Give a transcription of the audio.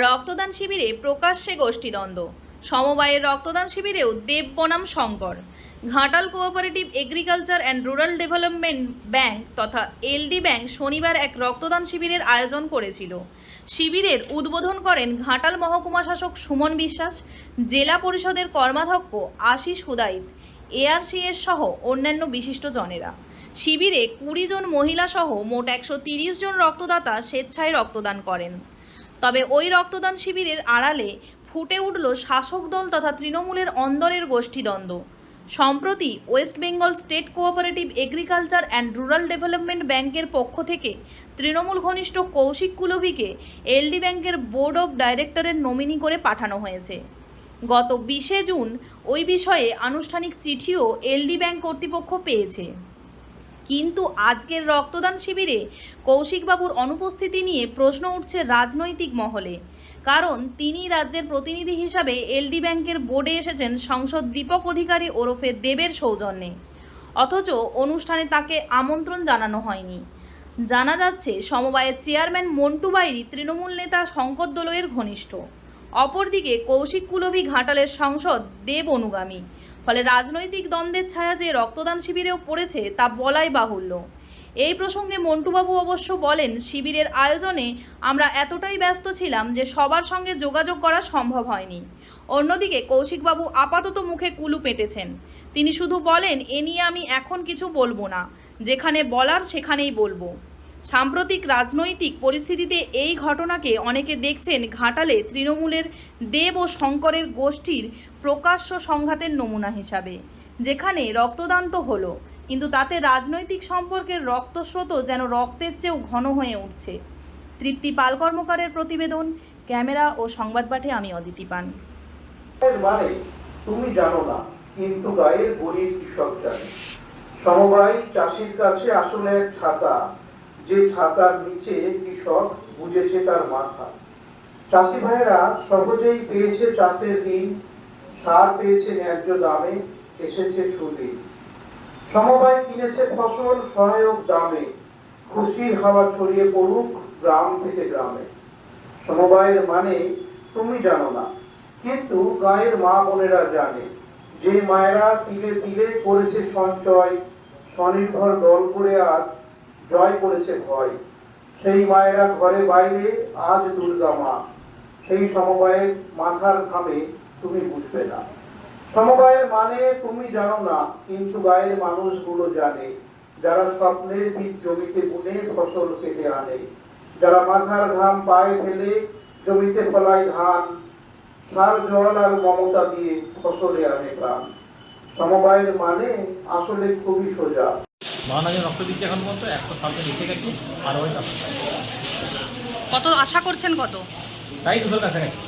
রক্তদান শিবিরে প্রকাশ্যে গোষ্ঠীদ্বন্দ্ব। সমবায়ের রক্তদান শিবিরেও দেব বনাম Shankar. Ghatal cooperative agriculture and rural development bank তথা এলডি ব্যাংক শনিবার এক রক্তদান শিবিরের আয়োজন করেছিল। শিবিরের উদ্বোধন করেন ঘাটাল মহকুমা শাসক সুমন বিশ্বাস, জেলা পরিষদের কর্মাধ্যক্ষ আশিস হুদাইত, এআরসিএস সহ অন্যান্য বিশিষ্টজনেরা শিবিরে কুড়ি জন মহিলা সহ মোট একশো জন রক্তদাতা স্বেচ্ছায় রক্তদান করেন। তবে ওই রক্তদান শিবিরের আড়ালে ফুটে উঠল শাসক দল তথা তৃণমূলের অন্দরের গোষ্ঠীদ্বন্দ্ব। সম্প্রতি West Bengal state cooperative agriculture and rural development ব্যাংকের পক্ষ থেকে তৃণমূল ঘনিষ্ঠ কৌশিক কুলবিকে এলডি ব্যাংকের বোর্ড অব ডাইরেক্টরের নমিনি করে পাঠানো হয়েছে। গত বিশে জুন ওই বিষয়ে আনুষ্ঠানিক চিঠিও এলডি ব্যাংক কর্তৃপক্ষ পেয়েছে। কিন্তু আজকের রক্তদান শিবিরে কৌশিকবাবুর অনুপস্থিতি নিয়ে প্রশ্ন উঠছে রাজনৈতিক মহলে। কারণ তিনি রাজ্যের প্রতিনিধি হিসাবে এলডি ব্যাংকের বোর্ডে এসেছেন সংসদ দীপক অধিকারী ওরফে দেবের সৌজন্যে। অথচ অনুষ্ঠানে তাকে আমন্ত্রণ জানানো হয়নি। জানা যাচ্ছে, সমবায়ের চেয়ারম্যান মন্টু বাইরি তৃণমূল নেতা শঙ্কর দোলয়ের ঘনিষ্ঠ। অপরদিকে কৌশিক কুলভি ঘাটালের সংসদ দেব অনুগামী। ফলে রাজনৈতিক দ্বন্দ্বের ছায়া যে রক্তদান শিবিরেও পড়েছে তা বলাই বাহুল্য। এই প্রসঙ্গে মন্টুবাবু অবশ্য বলেন, শিবিরের আয়োজনে আমরা এতটাই ব্যস্ত ছিলাম যে সবার সঙ্গে যোগাযোগ করা সম্ভব হয়নি। অন্যদিকে কৌশিকবাবু আপাতত মুখে কুলু পেটেছেন। তিনি শুধু বলেন, এ নিয়ে আমি এখন কিছু বলব না। যেখানে বলার সেখানেই বলব। সাম্প্রতিক রাজনৈতিক পরিস্থিতিতে এই ঘটনাকে অনেকে দেখছেন ঘাটালে তৃণমূলের দেব ও শঙ্করের গোষ্ঠীর প্রকাশ্য সংঘাতের নমুনা হিসাবে, যেখানে রক্তদান তো হলো, কিন্তু তাতে রাজনৈতিক সম্পর্কের রক্তস্রোত যেন রক্তের চেয়েও ঘন হয়ে উঠছে। তৃপ্তি পাল কর্মকারের প্রতিবেদন, ক্যামেরা ও সংবাদ পাঠে আমি অদিতি পান। মানে তুমি জানো না, কিন্তু গায়ের গরিব কৃষক জানে সমবায় চাষির কাছে আসলে ছাতা যে ছাতার নিচে কৃষক বুঝেছে তার মাথা। চাষি ভাইয়েরা সহজেই পেয়েছে চাষের দিন সার পেয়েছে ন্যায্য দামে, এসেছে সুদিন সমবায় কিনেছে ফসল সহায়ক দামে, খুশির হাওয়া ছড়িয়ে পড়ুক গ্রাম থেকে গ্রামে। সমবায়ের মানে তুমি জানো না, কিন্তু গায়ের মা বোনেরা জানে, যে মায়েরা তিলে তিলে করেছে সঞ্চয়, স্বনির্ভর দল করে আজ জয় করেছে ভয়। সেই মায়েরা ঘরে বাইরে আজ দুর্গা মা। সেই সমবায়ের মাথার ঘামে তুমি বুঝবে না। সমবায়ের মানে তুমি জানো না, কিন্তু গায়ের মানুষগুলো জানে। যারা স্বপ্নের বীজ জমিতে বুনে ফসল কেটে আনে। যারা মাথার ঘাম পায়ে ফেলে জমিতে ফলায় ধান, সার, জল আর মমতা দিয়ে ফসলে আনে প্রাণ। সমবায়ের মানে আসলে খুবই সোজা। বাহান্ন জন রক্ত দিচ্ছে এখন পর্যন্ত একশো ষাট জন এসে গেছে আর ওই কত আশা করছেন কত? তাই দুশোর কাছাকাছি।